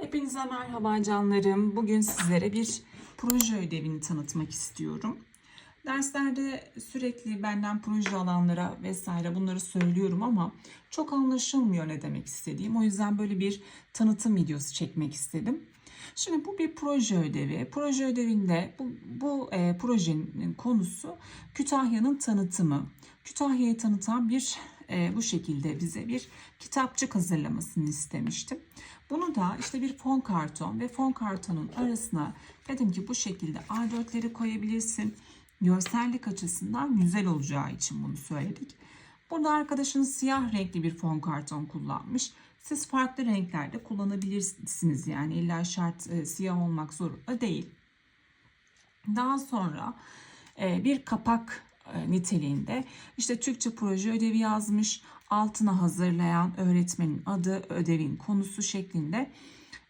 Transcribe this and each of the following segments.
Hepinize merhaba canlarım. Bugün sizlere bir proje ödevini tanıtmak istiyorum. Derslerde sürekli benden proje alanlara vesaire bunları söylüyorum ama çok anlaşılmıyor ne demek istediğim. O yüzden böyle bir tanıtım videosu çekmek istedim. Şimdi bu bir proje ödevi. Proje ödevinde bu, bu e, projenin konusu Kütahya'nın tanıtımı. Kütahya'yı tanıtan bir e, bu şekilde bize bir kitapçık hazırlamasını istemiştim. Bunu da işte bir fon karton ve fon kartonun arasına dedim ki bu şekilde A4'leri koyabilirsin. Görsellik açısından güzel olacağı için bunu söyledik. Burada arkadaşınız siyah renkli bir fon karton kullanmış. Siz farklı renklerde kullanabilirsiniz yani illa şart e, siyah olmak zorunda değil. Daha sonra e, bir kapak e, niteliğinde işte Türkçe proje ödevi yazmış. Altına hazırlayan öğretmenin adı, ödevin konusu şeklinde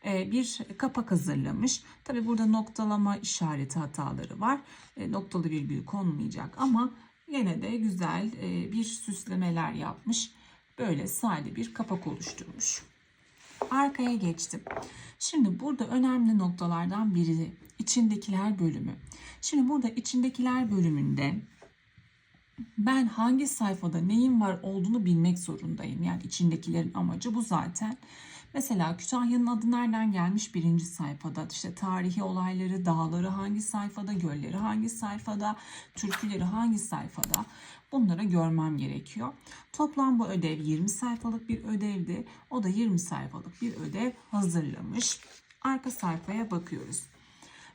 e, bir kapak hazırlamış. Tabi burada noktalama işareti hataları var. E, Noktalı virgül konmayacak ama yine de güzel e, bir süslemeler yapmış. Böyle sade bir kapak oluşturmuş. Arkaya geçtim. Şimdi burada önemli noktalardan biri içindekiler bölümü. Şimdi burada içindekiler bölümünde ben hangi sayfada neyin var olduğunu bilmek zorundayım. Yani içindekilerin amacı bu zaten. Mesela Kütahya'nın adı nereden gelmiş? Birinci sayfada. İşte tarihi olayları, dağları hangi sayfada, gölleri hangi sayfada, türküleri hangi sayfada bunları görmem gerekiyor. Toplam bu ödev 20 sayfalık bir ödevdi. O da 20 sayfalık bir ödev hazırlamış. Arka sayfaya bakıyoruz.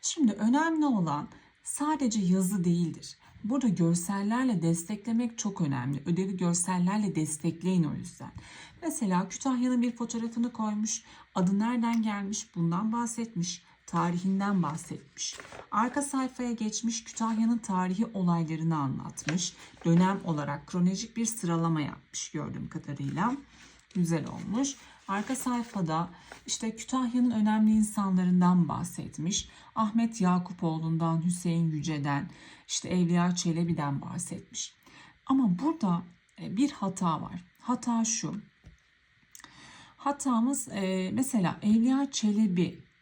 Şimdi önemli olan sadece yazı değildir. Burada görsellerle desteklemek çok önemli. Ödevi görsellerle destekleyin o yüzden. Mesela Kütahya'nın bir fotoğrafını koymuş. Adı nereden gelmiş bundan bahsetmiş. Tarihinden bahsetmiş. Arka sayfaya geçmiş Kütahya'nın tarihi olaylarını anlatmış. Dönem olarak kronolojik bir sıralama yapmış gördüğüm kadarıyla. Güzel olmuş. Arka sayfada işte Kütahya'nın önemli insanlarından bahsetmiş. Ahmet Yakupoğlu'ndan, Hüseyin Yüce'den, işte Evliya Çelebi'den bahsetmiş. Ama burada e, bir hata var. Hata şu. Hatamız e, mesela Evliya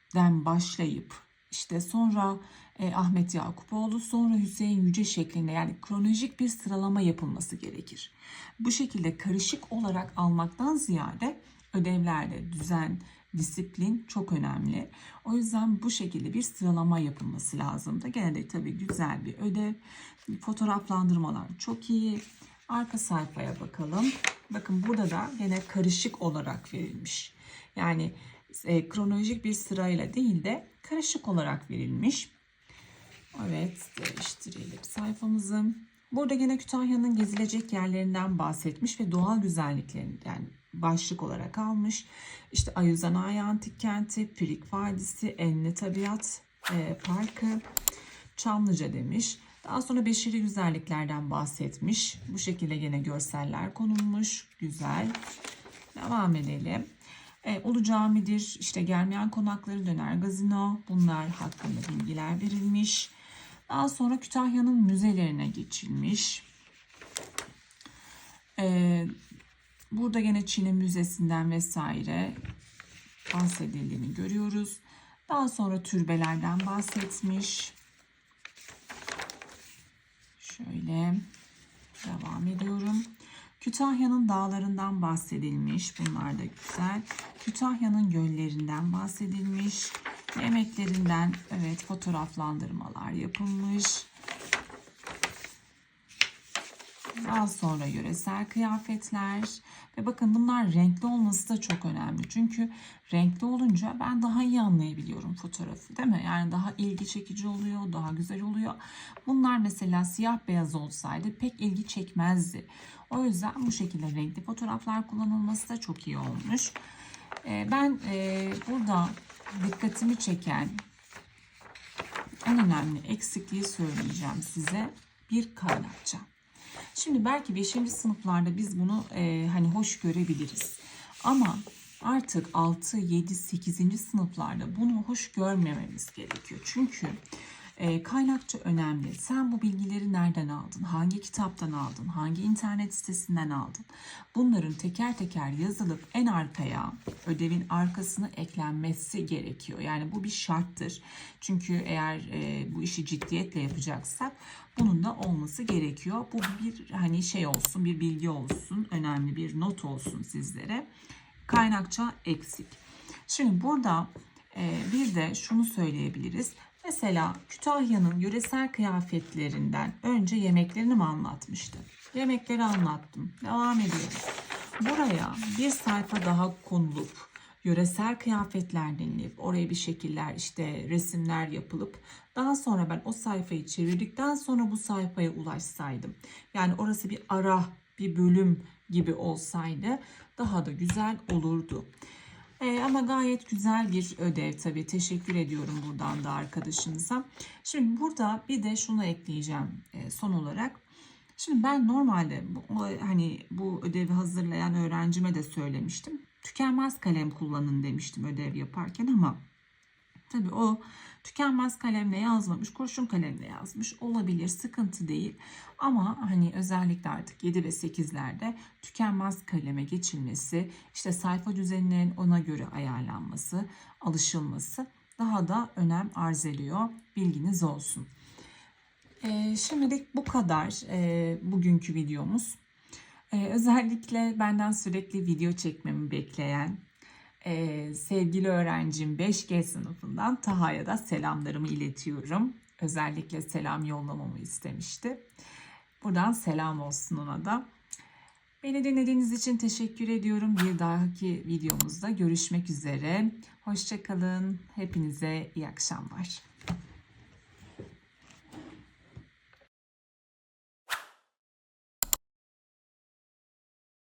Çelebi'den başlayıp işte sonra e, Ahmet Yakupoğlu sonra Hüseyin Yüce şeklinde yani kronolojik bir sıralama yapılması gerekir. Bu şekilde karışık olarak almaktan ziyade ödevlerde düzen, disiplin çok önemli. O yüzden bu şekilde bir sıralama yapılması lazım da. Gene de tabii güzel bir ödev. Fotoğraflandırmalar çok iyi. Arka sayfaya bakalım. Bakın burada da gene karışık olarak verilmiş. Yani e, kronolojik bir sırayla değil de karışık olarak verilmiş. Evet değiştirelim sayfamızı. Burada gene Kütahya'nın gezilecek yerlerinden bahsetmiş ve doğal güzelliklerinden başlık olarak almış. İşte Ayuzanayi Antik Kenti, Pirik Vadisi, Enli Tabiat e, Parkı, Çamlıca demiş. Daha sonra beşeri güzelliklerden bahsetmiş. Bu şekilde gene görseller konulmuş. Güzel. Devam edelim. E, Ulu Cami'dir, işte Germiyan Konakları, Döner Gazino bunlar hakkında bilgiler verilmiş. Daha sonra Kütahya'nın müzelerine geçilmiş. E, burada gene Çin'in müzesinden vesaire bahsedildiğini görüyoruz. Daha sonra türbelerden bahsetmiş. Şöyle devam ediyorum. Kütahya'nın dağlarından bahsedilmiş. Bunlar da güzel. Kütahya'nın göllerinden bahsedilmiş. Yemeklerinden evet fotoğraflandırmalar yapılmış. Daha sonra yöresel kıyafetler ve bakın bunlar renkli olması da çok önemli. Çünkü renkli olunca ben daha iyi anlayabiliyorum fotoğrafı değil mi? Yani daha ilgi çekici oluyor, daha güzel oluyor. Bunlar mesela siyah beyaz olsaydı pek ilgi çekmezdi. O yüzden bu şekilde renkli fotoğraflar kullanılması da çok iyi olmuş. Ee, ben e, burada dikkatimi çeken en önemli eksikliği söyleyeceğim size. Bir kaynakça. Şimdi belki 5. sınıflarda biz bunu e, hani hoş görebiliriz. Ama artık 6, 7, 8. sınıflarda bunu hoş görmememiz gerekiyor. Çünkü E, kaynakça önemli. Sen bu bilgileri nereden aldın? Hangi kitaptan aldın? Hangi internet sitesinden aldın? Bunların teker teker yazılıp en arkaya ödevin arkasına eklenmesi gerekiyor. Yani bu bir şarttır. Çünkü eğer e, bu işi ciddiyetle yapacaksak bunun da olması gerekiyor. Bu bir hani şey olsun, bir bilgi olsun, önemli bir not olsun sizlere. Kaynakça eksik. Şimdi burada e, bir de şunu söyleyebiliriz. Mesela Kütahya'nın yöresel kıyafetlerinden önce yemeklerini mi anlatmıştım? Yemekleri anlattım. Devam ediyoruz. Buraya bir sayfa daha konulup yöresel kıyafetler denilip oraya bir şekiller işte resimler yapılıp daha sonra ben o sayfayı çevirdikten sonra bu sayfaya ulaşsaydım. Yani orası bir ara bir bölüm gibi olsaydı daha da güzel olurdu. Ee, ama gayet güzel bir ödev tabii. Teşekkür ediyorum buradan da arkadaşınıza. Şimdi burada bir de şunu ekleyeceğim e, son olarak. Şimdi ben normalde bu, hani bu ödevi hazırlayan öğrencime de söylemiştim. Tükenmez kalem kullanın demiştim ödev yaparken ama tabii o tükenmez kalemle yazmamış, kurşun kalemle yazmış olabilir, sıkıntı değil. Ama hani özellikle artık 7 ve 8'lerde tükenmez kaleme geçilmesi, işte sayfa düzeninin ona göre ayarlanması, alışılması daha da önem arz ediyor. Bilginiz olsun. Ee, şimdilik bu kadar e, bugünkü videomuz. Ee, özellikle benden sürekli video çekmemi bekleyen e, sevgili öğrencim 5G sınıfından Taha'ya da selamlarımı iletiyorum. Özellikle selam yollamamı istemişti. Buradan selam olsun ona da. Beni dinlediğiniz için teşekkür ediyorum. Bir dahaki videomuzda görüşmek üzere. Hoşçakalın. Hepinize iyi akşamlar.